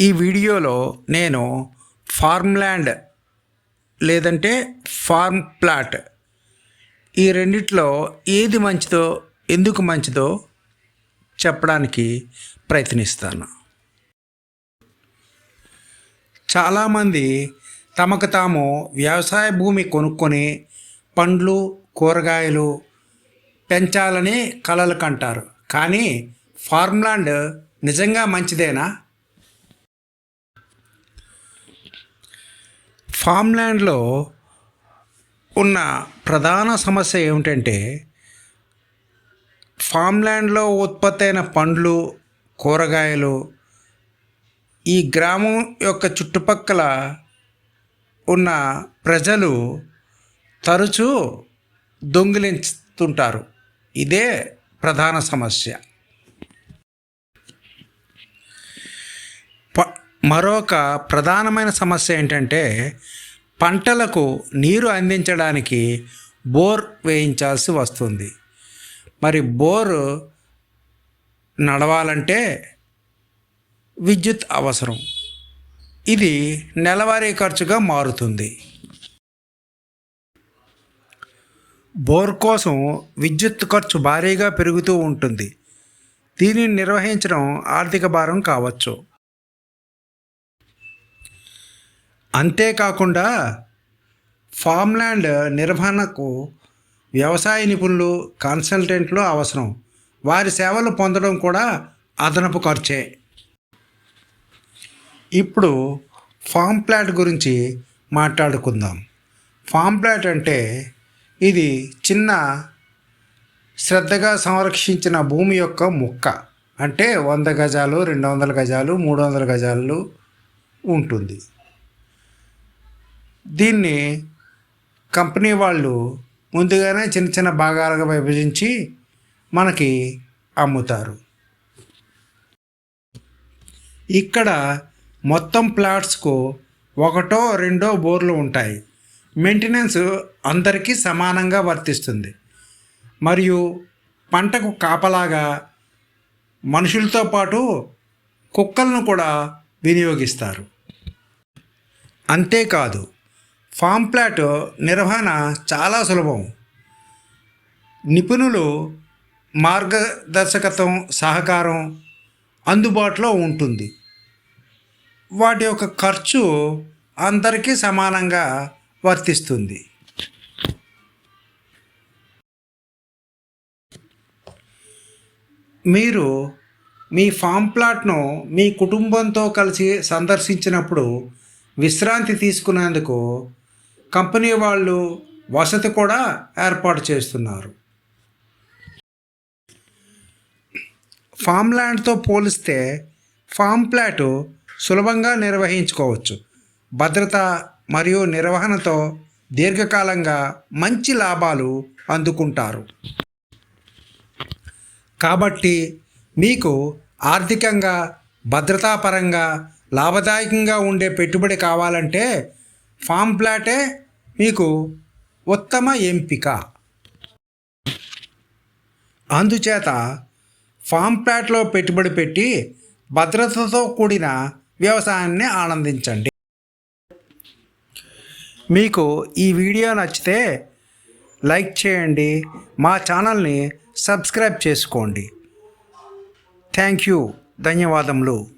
ఈ వీడియోలో నేను ఫార్మ్ ల్యాండ్ లేదంటే ఫార్మ్ ప్లాట్ ఈ రెండిట్లో ఏది మంచిదో ఎందుకు మంచిదో చెప్పడానికి ప్రయత్నిస్తాను. చాలామంది తమకు తాము వ్యవసాయ భూమి కొనుక్కొని పండ్లు కూరగాయలు పెంచాలని కలలు కంటారు. కానీ ఫార్మ్లాండ్ నిజంగా మంచిదేనా? ఫామ్ల్యాండ్లో ఉన్న ప్రధాన సమస్య ఏమిటంటే ఫామ్ల్యాండ్లో ఉత్పత్తి అయిన పండ్లు కూరగాయలు ఈ గ్రామం యొక్క చుట్టుపక్కల ఉన్న ప్రజలు తరచూ దొంగిలించుతుంటారు. ఇదే ప్రధాన సమస్య. మరొక ప్రధానమైన సమస్య ఏంటంటే పంటలకు నీరు అందించడానికి బోర్ వేయించాల్సి వస్తుంది. మరి బోర్ నడవాలంటే విద్యుత్ అవసరం. ఇది నెలవారీ ఖర్చుగా మారుతుంది. బోర్ కోసం విద్యుత్ ఖర్చు భారీగా పెరుగుతూ ఉంటుంది. దీనిని నిర్వహించడం ఆర్థిక భారం కావచ్చు. అంతేకాకుండా ఫామ్ల్యాండ్ నిర్వహణకు వ్యవసాయ నిపుణులు కన్సల్టెంట్లు అవసరం. వారి సేవలు పొందడం కూడా అదనపు ఖర్చే. ఇప్పుడు ఫామ్ ప్లాట్ గురించి మాట్లాడుకుందాం. ఫామ్ ప్లాట్ అంటే ఇది చిన్న శ్రద్ధగా సంరక్షించిన భూమి యొక్క ముక్క. అంటే వంద గజాలు రెండు వందల గజాలు మూడు వందల గజాలు ఉంటుంది. దీన్ని కంపెనీ వాళ్ళు ముందుగానే చిన్న చిన్న భాగాలుగా విభజించి మనకి అమ్ముతారు. ఇక్కడ మొత్తం ప్లాట్స్కు ఒకటో రెండో బోర్లు ఉంటాయి. మెయింటెనెన్స్ అందరికీ సమానంగా వర్తిస్తుంది. మరియు పంటకు కాపలాగా మనుషులతో పాటు కుక్కలను కూడా వినియోగిస్తారు. అంతేకాదు ఫామ్ ప్లాట్ నిర్వహణ చాలా సులభం. నిపుణులు మార్గదర్శకత్వం సహకారం అందుబాటులో ఉంటుంది. వాటి యొక్క ఖర్చు అందరికీ సమానంగా వర్తిస్తుంది. మీరు మీ ఫామ్ ప్లాట్ను మీ కుటుంబంతో కలిసి సందర్శించినప్పుడు విశ్రాంతి తీసుకునేందుకు కంపెనీ వాళ్ళు వసతి కూడా ఏర్పాటు చేస్తున్నారు. ఫామ్ ల్యాండ్తో పోలిస్తే ఫామ్ ప్లాట్ సులభంగా నిర్వహించుకోవచ్చు. భద్రత మరియు నిర్వహణతో దీర్ఘకాలంగా మంచి లాభాలు అందుకుంటారు. కాబట్టి మీకు ఆర్థికంగా భద్రతాపరంగా లాభదాయకంగా ఉండే పెట్టుబడి కావాలంటే ఫామ్ ప్లాటే మీకు ఉత్తమ ఎంపిక. అందుచేత ఫామ్ ప్లాట్లో పెట్టుబడి పెట్టి భద్రతతో కూడిన వ్యవసాయాన్ని ఆనందించండి. మీకు ఈ వీడియో నచ్చితే లైక్ చేయండి మా ఛానల్ని సబ్స్క్రైబ్ చేసుకోండి. Thank you. ధన్యవాదములు.